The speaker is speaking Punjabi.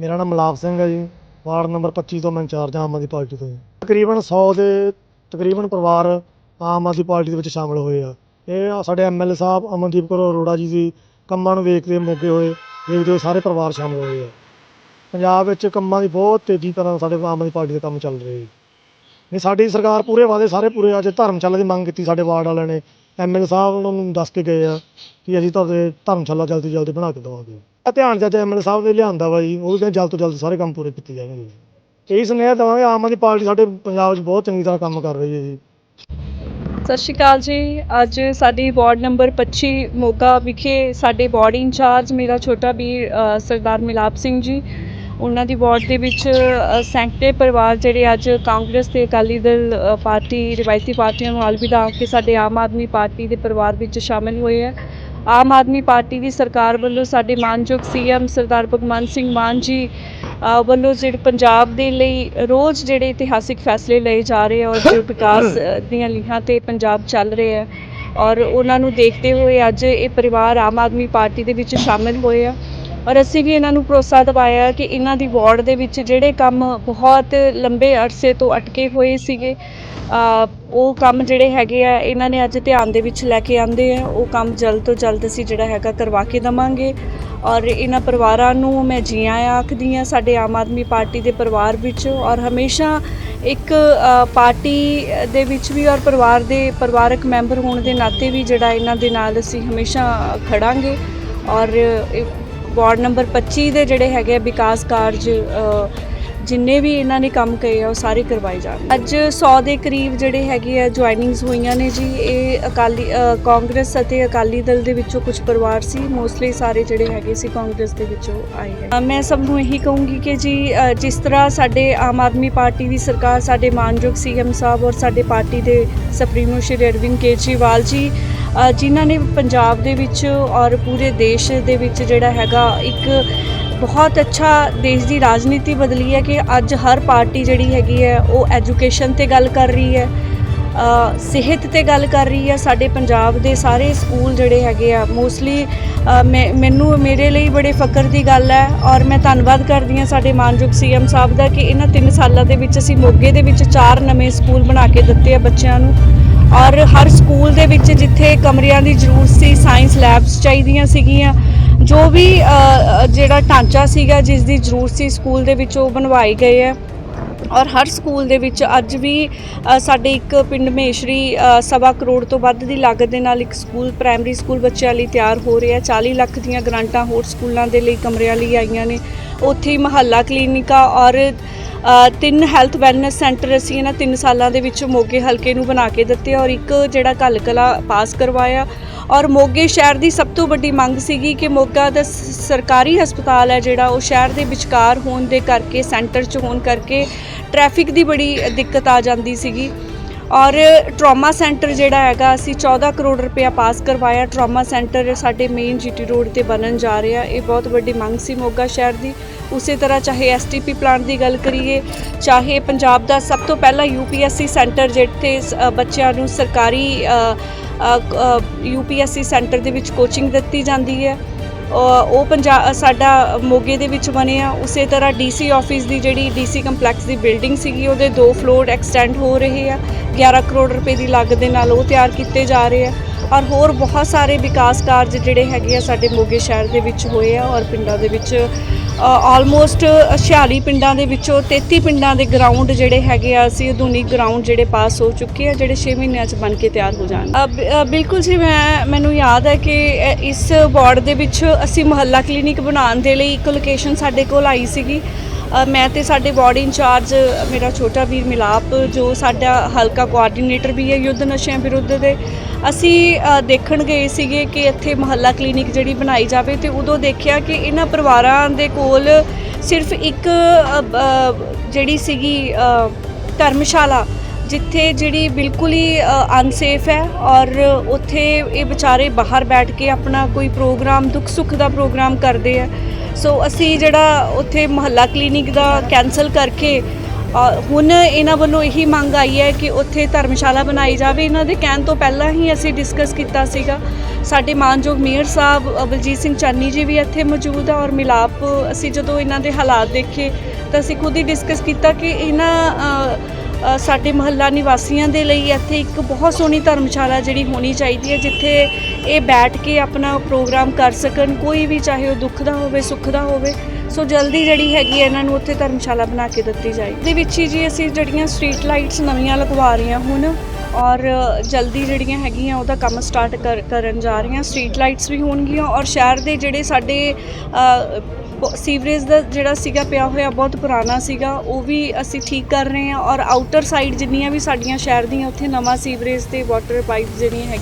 ਮੇਰਾ ਨਾਮ ਮਲਾਪ ਸਿੰਘ ਹੈ ਜੀ। ਵਾਰਡ ਨੰਬਰ 25 ਤੋਂ ਮੈਂ ਇੰਚਾਰਜ ਆਮ ਆਦਮੀ ਪਾਰਟੀ ਤੋਂ। ਜੀ। ਤਕਰੀਬਨ 100 ਦੇ ਤਕਰੀਬਨ ਪਰਿਵਾਰ ਆਮ ਆਦਮੀ ਪਾਰਟੀ ਦੇ ਵਿੱਚ ਸ਼ਾਮਲ ਹੋਏ ਆ। ਇਹ ਸਾਡੇ ਐਮਐਲਏ ਸਾਹਿਬ, ਅਮਨਦੀਪ ਕੌਰ ਅਰੋੜਾ ਜੀ ਦੀ ਕੰਮਾਂ ਨੂੰ ਵੇਖਦੇ ਮੋਗੇ ਹੋਏ ਦੇਖਦੇ ਹੋਏ ਸਾਰੇ ਪਰਿਵਾਰ ਸ਼ਾਮਲ ਹੋਏ ਆ। ਪੰਜਾਬ ਵਿੱਚ ਕੰਮਾਂ ਦੀ ਬਹੁਤ ਤੇਜ਼ੀ ਤਰ੍ਹਾਂ ਸਾਡੇ ਆਮ ਆਦਮੀ ਪਾਰਟੀ ਦੇ ਕੰਮ ਚੱਲ ਰਹੇ ਜੀ ਨਹੀਂ, ਸਾਡੀ ਸਰਕਾਰ ਪੂਰੇ ਵਾਅਦੇ ਸਾਰੇ ਪੂਰੇ ਅੱਜ ਧਰਮਸ਼ਾਲਾ ਦੀ ਮੰਗ ਕੀਤੀ ਸਾਡੇ ਵਾਰਡ ਵਾਲਿਆਂ ਨੇ ਐਮਐਲਏ ਸਾਹਿਬ ਉਹਨਾਂ ਨੂੰ ਦੱਸ ਕੇ ਗਏ ਆ ਕਿ ਅਸੀਂ ਤੁਹਾਡੇ ਧਰਮਸ਼ਾਲਾ ਜਲਦੀ ਜਲਦੀ ਬਣਾ ਕੇ ਦੇਵਾਂਗੇ। ਇਹ ਧਿਆਨ ਚ ਅੱਜ ਸਾਹਿਬ ਨੇ ਲਿਆਂਦਾ ਵਾ ਜੀ ਉਹ ਕਹਿੰਦੇ ਜਲਦ ਤੋਂ ਜਲਦ ਸਾਰੇ ਕੰਮ ਪੂਰੇ ਕੀਤੇ ਜਾਣਗੇ ਇਹੀ ਸੁਨੇਹਾ ਦੇਵਾਂਗੇ ਆਮ ਆਦਮੀ ਪਾਰਟੀ ਸਾਡੇ ਪੰਜਾਬ 'ਚ ਬਹੁਤ ਚੰਗੀ ਤਰ੍ਹਾਂ ਕੰਮ ਕਰ ਰਹੀ ਹੈ ਜੀ। ਸਤਿ ਸ਼੍ਰੀ ਅਕਾਲ ਜੀ ਅੱਜ ਸਾਡੀ ਵਾਰਡ ਨੰਬਰ 25 ਮੋਗਾ ਵਿਖੇ ਸਾਡੇ ਵਾਰਡ ਇੰਚਾਰਜ ਮੇਰਾ ਛੋਟਾ ਵੀਰ ਅ, ਸਰਦਾਰ ਮਿਲਾਪ ਸਿੰਘ ਜੀ ਉਹਨਾਂ ਦੀ ਵਾਰਡ ਦੇ ਵਿੱਚ ਅ, ਸੈਂਕੜੇ ਪਰਿਵਾਰ ਜਿਹੜੇ ਅੱਜ ਕਾਂਗਰਸ ਤੇ ਅਕਾਲੀ ਦਲ ਅ, ਪਾਰਟੀ ਰਿਵਾਇਤੀ ਪਾਰਟੀਆਂ ਨੂੰ ਅਲਵਿਦਾ ਕੇ ਸਾਡੇ ਆਮ ਆਦਮੀ ਪਾਰਟੀ ਦੇ ਪਰਿਵਾਰ ਵਿੱਚ ਸ਼ਾਮਿਲ ਹੋਏ ਹੈ। ਆਮ ਆਦਮੀ ਪਾਰਟੀ ਦੀ ਸਰਕਾਰ ਵੱਲੋਂ ਸਾਡੇ ਮਾਨਯੋਗ ਸੀਐਮ ਸਰਦਾਰ ਭਗਵੰਤ ਸਿੰਘ ਮਾਨ ਜੀ ਵੱਲੋਂ ਜਿਹੜੇ ਪੰਜਾਬ ਦੇ ਲਈ ਰੋਜ਼ ਜਿਹੜੇ ਇਤਿਹਾਸਿਕ ਫੈਸਲੇ ਲਏ ਜਾ ਰਹੇ ਆ ਔਰ ਜੋ ਵਿਕਾਸ ਦੀਆਂ ਲੀਹਾਂ ਤੇ ਪੰਜਾਬ ਚੱਲ ਰਿਹਾ ਹੈ ਔਰ ਉਹਨਾਂ ਨੂੰ ਦੇਖਦੇ ਹੋਏ ਅੱਜ ਇਹ ਪਰਿਵਾਰ ਆਮ ਆਦਮੀ ਪਾਰਟੀ ਦੇ ਵਿੱਚ ਸ਼ਾਮਿਲ ਹੋਏ ਆ। ਔਰ ਅਸੀਂ ਵੀ ਇਹਨਾਂ ਨੂੰ ਭਰੋਸਾ ਦਿਵਾਇਆ ਕਿ ਇਹਨਾਂ ਦੀ ਵਾਰਡ ਦੇ ਵਿੱਚ ਜਿਹੜੇ ਕੰਮ ਬਹੁਤ ਲੰਬੇ ਅਰਸੇ ਤੋਂ ਅਟਕੇ ਹੋਏ ਸੀਗੇ ਉਹ ਕੰਮ ਜਿਹੜੇ ਹੈਗੇ ਆ, ਇਹਨਾਂ ਨੇ ਅੱਜ ਧਿਆਨ ਦੇ ਵਿੱਚ ਲੈ ਕੇ ਆਂਦੇ ਆ। ਉਹ ਕੰਮ ਜਲਦ ਤੋਂ ਜਲਦ ਅਸੀਂ ਜਿਹੜਾ ਹੈਗਾ ਕਰਵਾ ਕੇ ਦਵਾਂਗੇ। ਔਰ ਇਹਨਾਂ ਪਰਿਵਾਰਾਂ ਨੂੰ ਮੈਂ ਜੀ ਆਇਆਂ ਆਖਦੀ ਹਾਂ, ਸਾਡੇ ਆਮ ਆਦਮੀ ਪਾਰਟੀ ਦੇ ਪਰਿਵਾਰ ਵਿੱਚ। ਔਰ ਹਮੇਸ਼ਾ ਇੱਕ ਪਾਰਟੀ ਦੇ ਵਿੱਚ ਵੀ ਔਰ ਪਰਿਵਾਰ ਦੇ ਪਰਿਵਾਰਕ ਮੈਂਬਰ ਹੋਣ ਦੇ ਨਾਤੇ ਵੀ ਜਿਹੜਾ ਇਹਨਾਂ ਦੇ ਨਾਲ ਅਸੀਂ ਹਮੇਸ਼ਾ ਖੜਾਂਗੇ। ਔਰ ਵਾਰਡ ਨੰਬਰ 25 ਦੇ ਜਿਹੜੇ ਹੈਗੇ ਆ ਵਿਕਾਸ ਕਾਰਜ ਜਿੰਨੇ ਵੀ ਇਹਨਾਂ ਨੇ ਕੰਮ ਕਰੇ ਆ, ਉਹ ਸਾਰੇ ਕਰਵਾਏ ਜਾਣ ਅੱਜ 100 ਦੇ ਕਰੀਬ ਜਿਹੜੇ ਹੈਗੇ ਆ ਜੁਆਇਨਿੰਗਸ ਹੋਈਆਂ ਨੇ ਜੀ, ਇਹ ਅਕਾਲੀ ਕਾਂਗਰਸ ਅਤੇ ਅਕਾਲੀ ਦਲ ਦੇ ਵਿੱਚੋਂ ਕੁਝ ਪਰਿਵਾਰ ਸੀ ਮੋਸਟਲੀ ਸਾਰੇ ਜਿਹੜੇ ਹੈਗੇ ਸੀ ਕਾਂਗਰਸ ਦੇ ਵਿੱਚੋਂ ਆਏ ਹੈ ਮੈਂ ਸਭ ਨੂੰ ਇਹੀ ਕਹੂੰਗੀ ਕਿ ਜੀ ਜਿਸ ਤਰ੍ਹਾਂ ਸਾਡੇ ਆਮ ਆਦਮੀ ਪਾਰਟੀ ਦੀ ਸਰਕਾਰ ਸਾਡੇ ਮਾਨਯੋਗ ਸੀਐਮ ਸਾਹਿਬ ਔਰ ਸਾਡੇ ਪਾਰਟੀ ਦੇ ਸੁਪਰੀਮੋ ਸ਼੍ਰੀ ਅਰਵਿੰਦ ਕੇਜਰੀਵਾਲ ਜੀ ਜਿਨ੍ਹਾਂ ਨੇ ਪੰਜਾਬ ਦੇ ਵਿੱਚ ਔਰ ਪੂਰੇ ਦੇਸ਼ ਦੇ ਵਿੱਚ ਜਿਹੜਾ ਹੈਗਾ ਇੱਕ ਬਹੁਤ ਅੱਛਾ ਦੇਸ਼ ਦੀ ਰਾਜਨੀਤੀ ਬਦਲੀ ਹੈ ਕਿ ਅੱਜ ਹਰ ਪਾਰਟੀ ਜਿਹੜੀ ਹੈਗੀ ਹੈ, ਉਹ ਐਜੂਕੇਸ਼ਨ ਤੇ ਗੱਲ ਕਰ ਰਹੀ ਹੈ ਸਿਹਤ ਤੇ ਗੱਲ ਕਰ ਰਹੀ ਹੈ। ਸਾਡੇ ਪੰਜਾਬ ਦੇ ਸਾਰੇ ਸਕੂਲ ਜਿਹੜੇ ਹੈਗੇ ਆ ਮੋਸਟਲੀ ਮੈਨੂੰ, ਮੇਰੇ ਲਈ ਬੜੇ ਫਕਰ ਦੀ ਗੱਲ ਹੈ ਔਰ ਮੈਂ ਧੰਨਵਾਦ ਕਰਦੀ ਹਾਂ ਸਾਡੇ ਮਾਨਯੋਗ ਸੀਐਮ ਸਾਹਿਬ ਦਾ ਕਿ ਇਹਨਾਂ 3 ਸਾਲਾਂ ਦੇ ਵਿੱਚ ਅਸੀਂ ਮੋਗੇ ਦੇ ਵਿੱਚ ਚਾਰ ਨਵੇਂ ਸਕੂਲ ਬਣਾ ਕੇ ਦਿੱਤੇ ਆ ਬੱਚਿਆਂ ਨੂੰ। ਔਰ ਹਰ ਸਕੂਲ ਦੇ ਵਿੱਚ ਜਿੱਥੇ ਕਮਰਿਆਂ ਦੀ ਜ਼ਰੂਰਤ ਸੀ ਸਾਇੰਸ ਲੈਬਸ ਚਾਹੀਦੀਆਂ ਸੀਗੀਆਂ। ਜੋ ਵੀ ਜਿਹੜਾ ਢਾਂਚਾ ਸੀਗਾ, ਜਿਸ ਦੀ ਜ਼ਰੂਰਤ ਸੀ, ਸਕੂਲ ਦੇ ਵਿੱਚ ਉਹ ਬਣਵਾਏ ਗਏ ਹੈ ਔਰ ਹਰ ਸਕੂਲ ਦੇ ਵਿੱਚ ਅੱਜ ਵੀ ਸਾਡੇ ਇੱਕ ਪਿੰਡ ਮਹੇਸ਼ਰੀ ਸਵਾ ਕਰੋੜ ਤੋਂ ਵੱਧ ਦੀ ਲਾਗਤ ਦੇ ਨਾਲ ਇੱਕ ਸਕੂਲ, ਪ੍ਰਾਇਮਰੀ ਸਕੂਲ ਬੱਚਿਆਂ ਲਈ ਤਿਆਰ ਹੋ ਰਿਹਾ। 40 ਲੱਖ ਦੀਆਂ ਗ੍ਰਾਂਟਾਂ ਹੋਰ ਸਕੂਲਾਂ ਦੇ ਲਈ ਕਮਰਿਆਂ ਲਈ ਆਈਆਂ ਨੇ। ਉੱਥੇ ਹੀ ਮਹੱਲਾ ਕਲੀਨਿਕਾਂ ਔਰ ਤਿੰਨ ਹੈਲਥ ਵੈਲਨੈਸ ਸੈਂਟਰ ਅਸੀਂ ਇਹਨਾਂ ਤਿੰਨ ਸਾਲਾਂ ਦੇ ਵਿੱਚ ਮੋਗੇ ਹਲਕੇ ਨੂੰ ਬਣਾ ਕੇ ਦਿੱਤੇ ਔਰ ਇੱਕ ਜਿਹੜਾ ਘੱਲ ਕਲਾ ਪਾਸ ਕਰਵਾਇਆ। ਔਰ ਮੋਗੇ ਸ਼ਹਿਰ ਦੀ ਸਭ ਤੋਂ ਵੱਡੀ ਮੰਗ ਸੀਗੀ ਕਿ ਮੋਗਾ ਦਾ ਸ- ਸਰਕਾਰੀ ਹਸਪਤਾਲ ਹੈ ਜਿਹੜਾ, ਉਹ ਸ਼ਹਿਰ ਦੇ ਵਿਚਕਾਰ ਹੋਣ ਦੇ ਕਰਕੇ ਸੈਂਟਰ 'ਚ ਹੋਣ ਕਰਕੇ ਟ੍ਰੈਫਿਕ ਦੀ ਬੜੀ ਦਿੱਕਤ ਆ ਜਾਂਦੀ ਸੀਗੀ। ਔਰ ਟਰਾਮਾ ਸੈਂਟਰ ਜਿਹੜਾ ਹੈਗਾ, ਅਸੀਂ 14 ਕਰੋੜ ਰੁਪਇਆ ਪਾਸ ਕਰਵਾਇਆ। ਟਰਾਮਾ ਸੈਂਟਰ ਸਾਡੇ ਮੇਨ ਜੀਟੀ ਰੋਡ ਤੇ ਬਣਨ ਜਾ ਰਿਹਾ। ਇਹ ਬਹੁਤ ਵੱਡੀ ਮੰਗ ਸੀ ਮੋਗਾ ਸ਼ਹਿਰ ਦੀ। ਉਸੇ ਤਰ੍ਹਾਂ ਚਾਹੇ ਐਸਟੀਪੀ ਪਲਾਂਟ ਦੀ ਗੱਲ ਕਰੀਏ, ਚਾਹੇ ਪੰਜਾਬ ਦਾ ਸਭ ਤੋਂ ਪਹਿਲਾ ਯੂਪੀਐਸਸੀ ਸੈਂਟਰ ਜਿੱਥੇ ਸ- ਬੱਚਿਆਂ ਨੂੰ ਸਰਕਾਰੀ ਯੂਪੀਐਸਸੀ ਸੈਂਟਰ ਦੇ ਵਿੱਚ ਕੋਚਿੰਗ ਦਿੱਤੀ ਜਾਂਦੀ ਹੈ। ਉਹ ਪੰਜਾਬ ਸਾਡਾ ਮੋਗੇ ਦੇ ਵਿੱਚ ਬਣਿਆ ਉਸੇ ਤਰ੍ਹਾਂ ਡੀਸੀ ਆਫਿਸ ਦੀ ਜਿਹੜੀ ਡੀਸੀ ਕੰਪਲੈਕਸ ਦੀ ਬਿਲਡਿੰਗ ਸੀਗੀ, ਉਹਦੇ ਦੋ ਫਲੋਰ ਐਕਸਟੈਂਡ ਹੋ ਰਹੇ ਆ। 11 ਕਰੋੜ ਰੁਪਏ ਦੀ ਲਾਗਤ ਦੇ ਨਾਲ ਉਹ ਤਿਆਰ ਕੀਤੇ ਜਾ ਰਹੇ ਆ। ਔਰ ਹੋਰ ਬਹੁਤ ਸਾਰੇ ਵਿਕਾਸ ਕਾਰਜ ਜਿਹੜੇ ਹੈਗੇ ਆ ਸਾਡੇ ਮੋਗੇ ਸ਼ਹਿਰ ਦੇ ਵਿੱਚ ਹੋਏ ਆ ਔਰ ਪਿੰਡਾਂ ਦੇ ਵਿੱਚ ਆਲਮੋਸਟ 46 ਪਿੰਡਾਂ ਦੇ ਵਿੱਚੋਂ 33 ਪਿੰਡਾਂ ਦੇ ਗਰਾਊਂਡ ਜਿਹੜੇ ਹੈਗੇ ਆ, ਅਸੀਂ ਆਧੁਨਿਕ ਗਰਾਊਂਡ ਜਿਹੜੇ ਪਾਸ ਹੋ ਚੁੱਕੇ ਆ, ਜਿਹੜੇ 6 ਮਹੀਨਿਆਂ 'ਚ ਬਣ ਕੇ ਤਿਆਰ ਹੋ ਜਾਣ। ਬਿਲਕੁਲ ਜੀ, ਮੈਂ, ਮੈਨੂੰ ਯਾਦ ਹੈ ਕਿ ਇਸ ਵਾਰਡ ਦੇ ਵਿੱਚ ਅਸੀਂ ਮੁਹੱਲਾ ਕਲੀਨਿਕ ਬਣਾਉਣ ਦੇ ਲਈ ਇੱਕ ਲੋਕੇਸ਼ਨ ਸਾਡੇ ਕੋਲ ਆਈ ਸੀਗੀ। ਮੈਂ ਤੇ ਸਾਡੇ ਵਾਰਡ ਇੰਚਾਰਜ ਮੇਰਾ ਛੋਟਾ ਵੀਰ ਮਿਲਾਪ, ਜੋ ਸਾਡਾ ਹਲਕਾ ਕੋਆਰਡੀਨੇਟਰ ਵੀ ਹੈ ਯੁੱਧ ਨਸ਼ਿਆਂ ਵਿਰੁੱਧ ਦੇ ਅਸੀਂ ਦੇਖਣ ਗਏ ਸੀਗੇ ਕਿ ਇੱਥੇ ਮੁਹੱਲਾ ਕਲੀਨਿਕ ਜਿਹੜੀ ਬਣਾਈ ਜਾਵੇ ਤੇ ਉਦੋਂ ਦੇਖਿਆ ਕਿ ਇਹਨਾਂ ਪਰਿਵਾਰਾਂ ਦੇ ਕੋਲ ਸਿਰਫ ਇੱਕ ਜਿਹੜੀ ਸੀਗੀ ਧਰਮਸ਼ਾਲਾ, ਜਿੱਥੇ ਜਿਹੜੀ ਬਿਲਕੁਲ ਹੀ ਅਨਸੇਫ ਹੈ ਔਰ ਉੱਥੇ ਇਹ ਵਿਚਾਰੇ ਬਾਹਰ ਬੈਠ ਕੇ ਆਪਣਾ ਕੋਈ ਪ੍ਰੋਗਰਾਮ ਦੁੱਖ ਸੁੱਖ ਦਾ ਪ੍ਰੋਗਰਾਮ ਕਰਦੇ ਆ। ਸੋ ਅਸੀਂ ਜਿਹੜਾ ਉੱਥੇ ਮੁਹੱਲਾ ਕਲੀਨਿਕ ਦਾ ਕੈਨਸਲ ਕਰਕੇ ਹੁਣ ਇਹਨਾਂ ਵੱਲੋਂ ਇਹੀ ਮੰਗ ਆਈ ਹੈ ਕਿ ਉੱਥੇ ਧਰਮਸ਼ਾਲਾ ਬਣਾਈ ਜਾਵੇ। ਇਹਨਾਂ ਦੇ ਕਹਿਣ ਤੋਂ ਪਹਿਲਾਂ ਹੀ ਅਸੀਂ ਡਿਸਕਸ ਕੀਤਾ ਸੀਗਾ। ਸਾਡੇ ਮਾਨਯੋਗ ਮੇਅਰ ਸਾਹਿਬ ਬਲਜੀਤ ਸਿੰਘ ਚੰਨੀ ਜੀ ਵੀ ਇੱਥੇ ਮੌਜੂਦ ਆ ਔਰ ਮਿਲਾਪ, ਅਸੀਂ ਜਦੋਂ ਇਹਨਾਂ ਦੇ ਹਾਲਾਤ ਦੇਖੇ ਤਾਂ ਅਸੀਂ ਖੁਦ ਹੀ ਡਿਸਕਸ ਕੀਤਾ ਕਿ ਇਹਨਾਂ ਸਾਡੇ ਮਹੱਲਾ ਨਿਵਾਸੀਆਂ ਦੇ ਲਈ ਇੱਥੇ ਇੱਕ ਬਹੁਤ ਸੋਹਣੀ ਧਰਮਸ਼ਾਲਾ ਜਿਹੜੀ ਹੋਣੀ ਚਾਹੀਦੀ ਹੈ, ਜਿੱਥੇ ਇਹ ਬੈਠ ਕੇ ਆਪਣਾ ਪ੍ਰੋਗਰਾਮ ਕਰ ਸਕਣ। ਕੋਈ ਵੀ ਚਾਹੇ ਉਹ ਦੁੱਖ ਦਾ ਹੋਵੇ, ਸੁੱਖ ਦਾ ਹੋਵੇ ਸੋ ਜਲਦੀ ਜਿਹੜੀ ਹੈਗੀ ਹੈ, ਇਹਨਾਂ ਨੂੰ ਉੱਥੇ ਧਰਮਸ਼ਾਲਾ ਬਣਾ ਕੇ ਦਿੱਤੀ ਜਾਏ। ਦੇ ਵਿੱਚ ਹੀ ਜੀ ਅਸੀਂ ਜਿਹੜੀਆਂ ਸਟਰੀਟ ਲਾਈਟਸ ਨਵੀਆਂ ਲਗਵਾ ਰਹੇ ਹਾਂ ਹੁਣ, ਔਰ ਜਲਦੀ ਜਿਹੜੀਆਂ ਹੈਗੀਆਂ, ਉਹਦਾ ਕੰਮ ਸਟਾਰਟ ਕਰ, ਕਰਨ ਜਾ ਰਹੀਆਂ। ਸਟਰੀਟ ਲਾਈਟਸ ਵੀ ਹੋਣਗੀਆਂ, ਔਰ ਸ਼ਹਿਰ ਦੇ ਜਿਹੜੇ ਸਾਡੇ ਸੀਵਰੇਜ ਦਾ ਜਿਹੜਾ ਸੀਗਾ, ਪਿਆ ਹੋਇਆ ਬਹੁਤ ਪੁਰਾਣਾ ਸੀਗਾ, ਉਹ ਵੀ ਅਸੀਂ ਠੀਕ ਕਰ ਰਹੇ ਹਾਂ। ਔਰ ਆਊਟਰ ਸਾਈਡ ਜਿੰਨੀਆਂ ਵੀ ਸਾਡੀਆਂ ਸ਼ਹਿਰ ਦੀਆਂ ਉੱਥੇ ਨਵਾਂ ਸੀਵਰੇਜ ਤੇ ਵਾਟਰ ਪਾਈਪ ਜਿਹੜੀਆਂ ਹੈਗੀਆਂ